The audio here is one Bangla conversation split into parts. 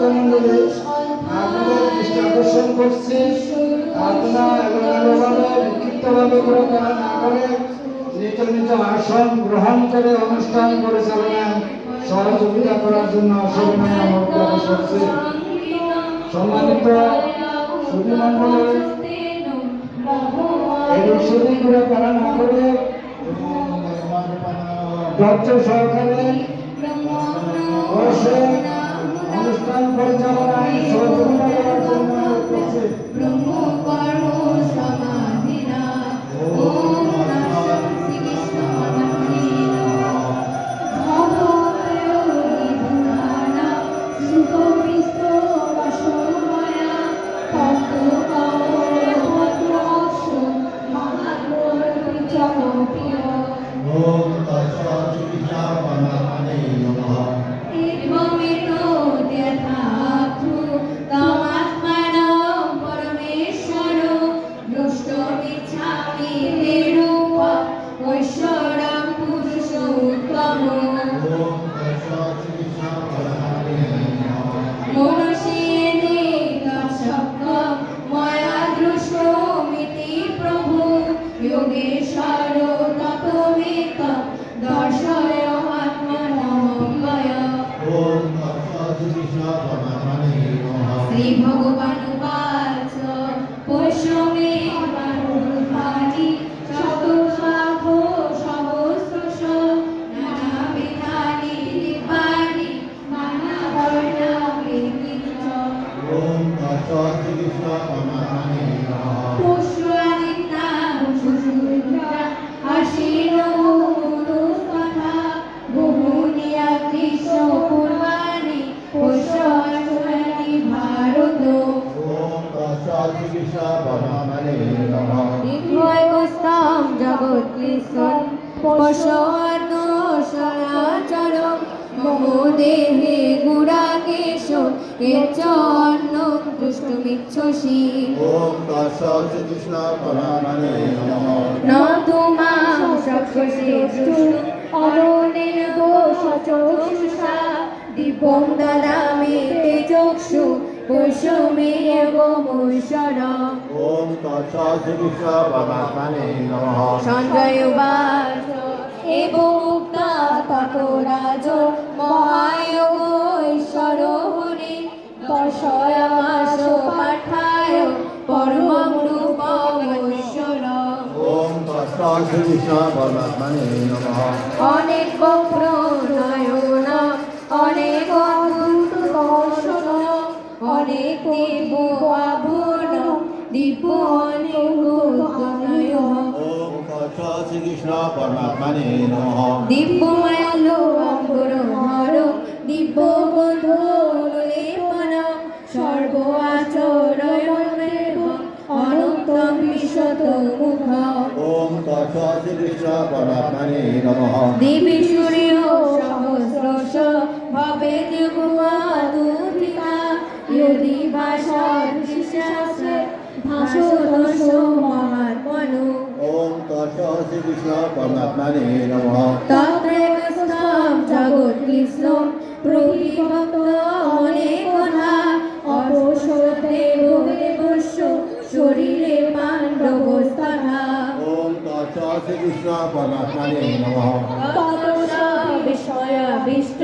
ভক্তমণ্ডলী আপনাদের করছি আপনারা এলোমেলোভাবে বিক্ষিপ্তভাবে করে করা না করে নিজ নিজ আসন গ্রহণ করে অনুষ্ঠান পরিচালনায় সহযোগিতা করার জন্য সবিনয় অনুরোধ করছি সম্মানিত সুধীমণ্ডলী রসুদি করে করা না করে ধৈর্য সহকারে দুষ্টমিচ্ছসি ওম তৎসৎ শ্রীকৃষ্ণ পরমাত্মনে নমঃ। ন তুমাং সক্ষসে অরণের দোষচক্ষুষা দিব্যং দদামি তে চক্ষু বৈষমে গোমৈশ্বর ওম তৎসৎ শ্রীকৃষ্ণ পরমাত্মনে নমঃ সঞ্জয় দর্শয়ামাস পাঠায় পরমং ওম পরমাত্মনে নমঃ। অনেক অনেক অদ্ভুত দর্শন অনেক দেব আভরণ দিব্য অনেক নয় ওম তৎসৎ পরমাত্মনে নমঃ। দিব্যমালো দেবী সূর্য সহস্রশ ভবে দেবমাতুরিকা যদি ভাষা বিশ্বাস ভাষোদশ মহাত্মনু ওম তৎসৎ শ্রীকৃষ্ণ পরমাত্মনে নমঃ তত্রেকস্থাম জগৎ কৃষ্ণ প্রতিভক্ত অনেক শ্রীকৃষ্ণ পরমাত্মনে নমঃ ততসা হৃষ্ট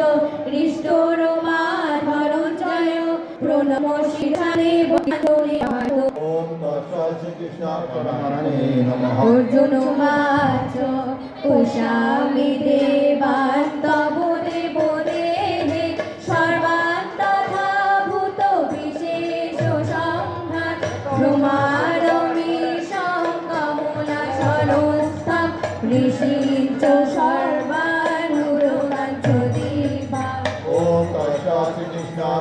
শ্রীকৃষ্ণ পরমাত্মনে নমঃ অর্জুন বাচ কুশামি দেবান্তব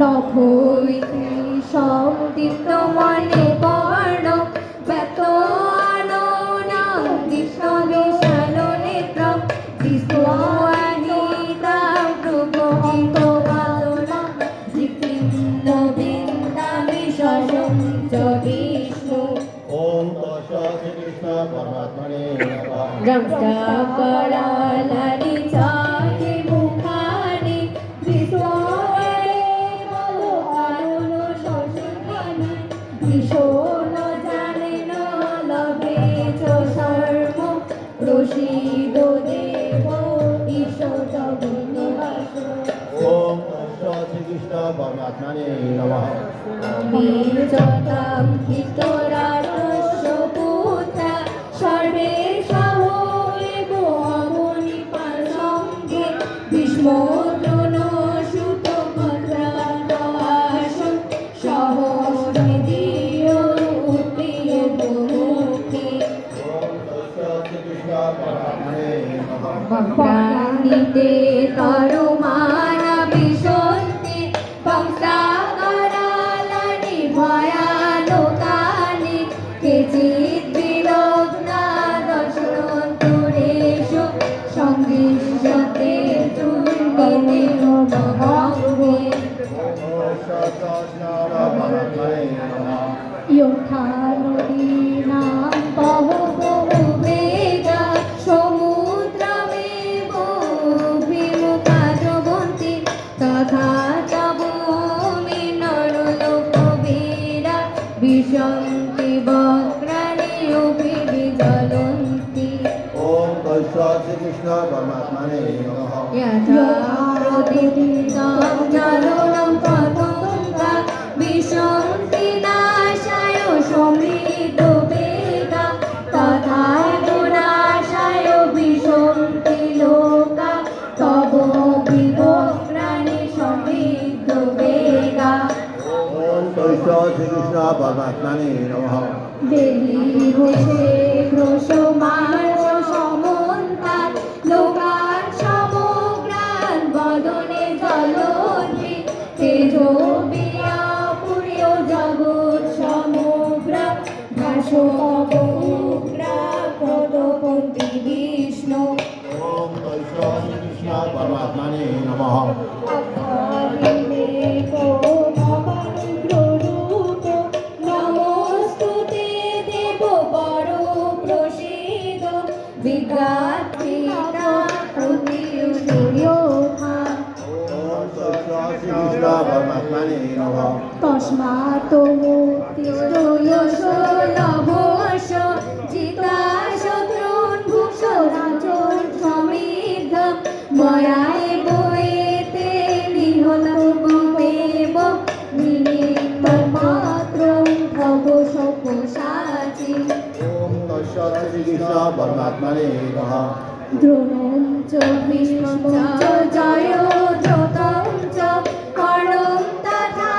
নভৈতি সন্দীপ্ত মনে বর্ণ ব্যত আনন্দিত বিশাল নেত্র বিস্তার Ram Tapara নারে নমঃ। Krishna Bhagavani Namaha. Devi Hoshe Vishnu ॐ कृष्ण परमात्मने नमः तस्मात् श्रीकृष्ण परमात्मने नमः द्रोणं च भीष्मं च जयो द्रोतं च कर्णं तथा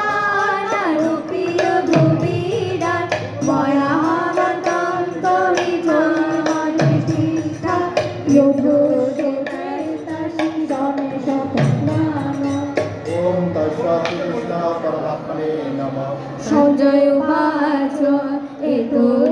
नरुपिय भूमिडान् मया मतं कविजनमनिष्ठिता योधो সঞ্জয় উপাচ এ তোর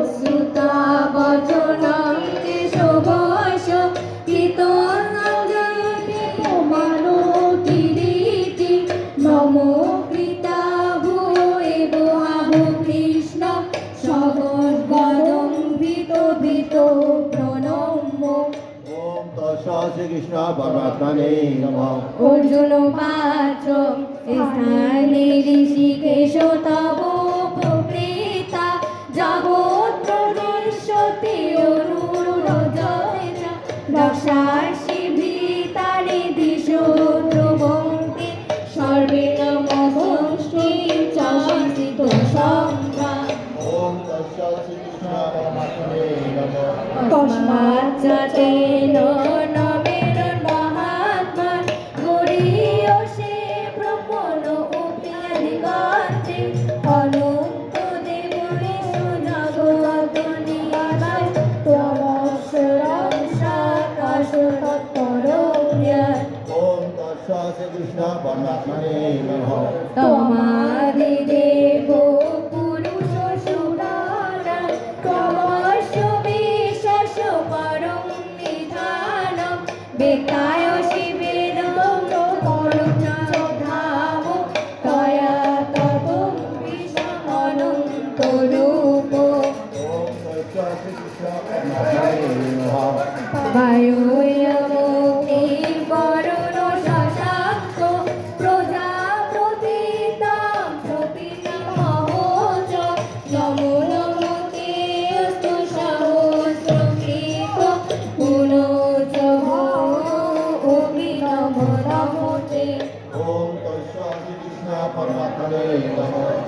ভগবতনে নমঃ। অর্জুন পাত্র স্থানে ঋষিকেশ তব প্রীতা জগৎ প্রবেশতি অনুরোধ দশাশি দিশো সর্বে রহমানের রহিম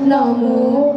老母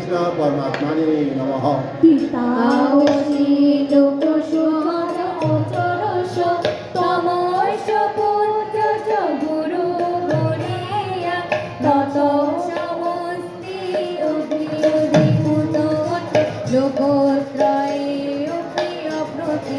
শ্রীকৃষ্ণ পরমাত্মানি নমঃ। পিতা শ্রী লোক সমান অচরস তমস পুত্র গুরু গুরিয়া তত সমস্তি অভিভূত লোকত্রয় প্রিয় প্রতি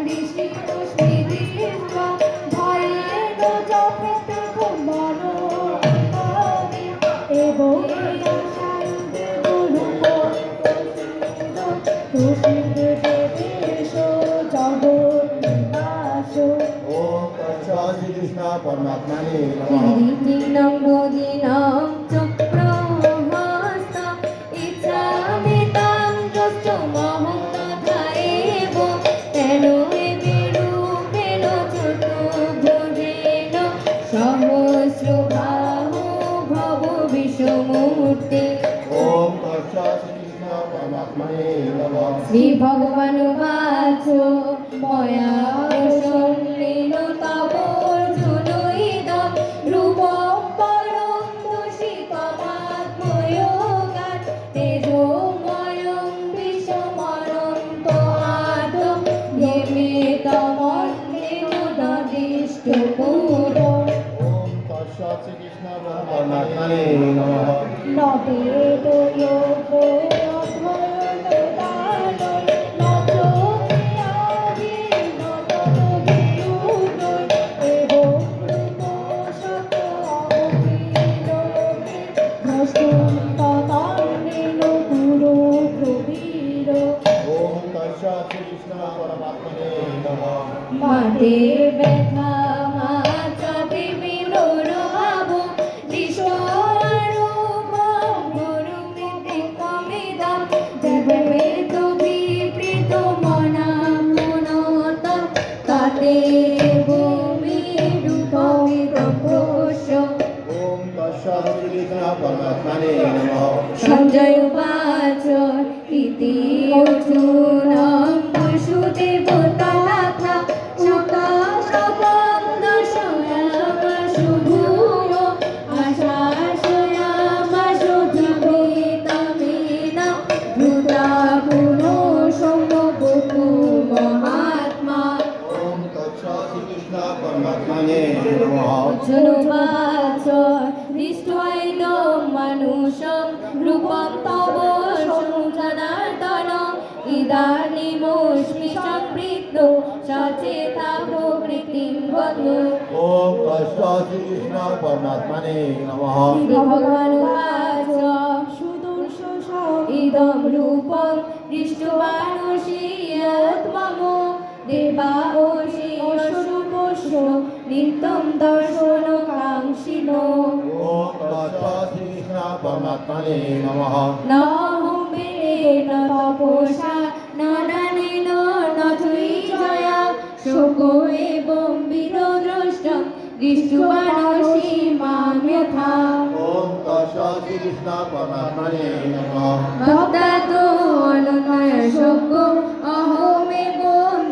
कीर्तिनं बोधिनां च प्रोहास्त इच्छामि तां द्रष्टुमहं तथैव तेन विरूपेण चतुर्भुजेन सहस्रभाहो भव विषमूर्ते ॐ श्री भगवानुवाच मया শ্রীকৃষ্ণ সঞ্জয় উপাচ ইতি অর্জুনম বসুদেবতা তথা সকা সবন্দ সয়াম শুভূয় আশাশয়াম শুদ্ধিতমেন ভূতা পুনো সম্ভবতু মহাত্মা। ওম তস্য শ্রীকৃষ্ণ পরমাত্মনে নমঃ। પરમાત્માને નમઃ ભગવાન ઉવાચ સુદુર્ષ ઇદમ રૂપમ દૃષ્ટવાનુષીય ત્વમો દેવાઓષી અશુપુષ્ નિત્યમ દર્શન કાંક્ષિનો ઓમ તત્વ કૃષ્ણ પરમાત્માને નમઃ નમો મેરે ન તપોષા ન નનેનો ન જયા શોકો એવં વિરોધ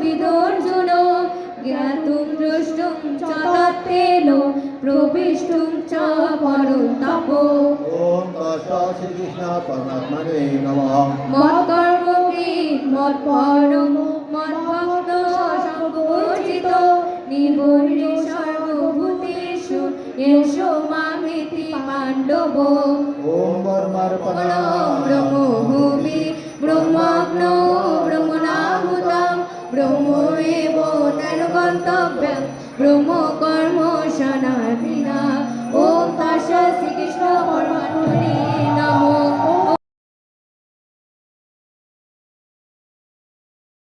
বিদর্জুন জ্ঞাতুম দ্রষ্টুম চ তত্ত্বেন প্রবিষ্টুম চ পরম তপ ওম তস্য শ্রীকৃষ্ণ পরমাত্মনে নমঃ মামেতি পাণ্ডব। ওম বর্মার্পণায় ব্রহ্মভূমি ব্রহ্মগ্ন ব্রহ্মণাহুতম ব্রহ্ম এব তেন গন্তব্যম। ব্রহ্ম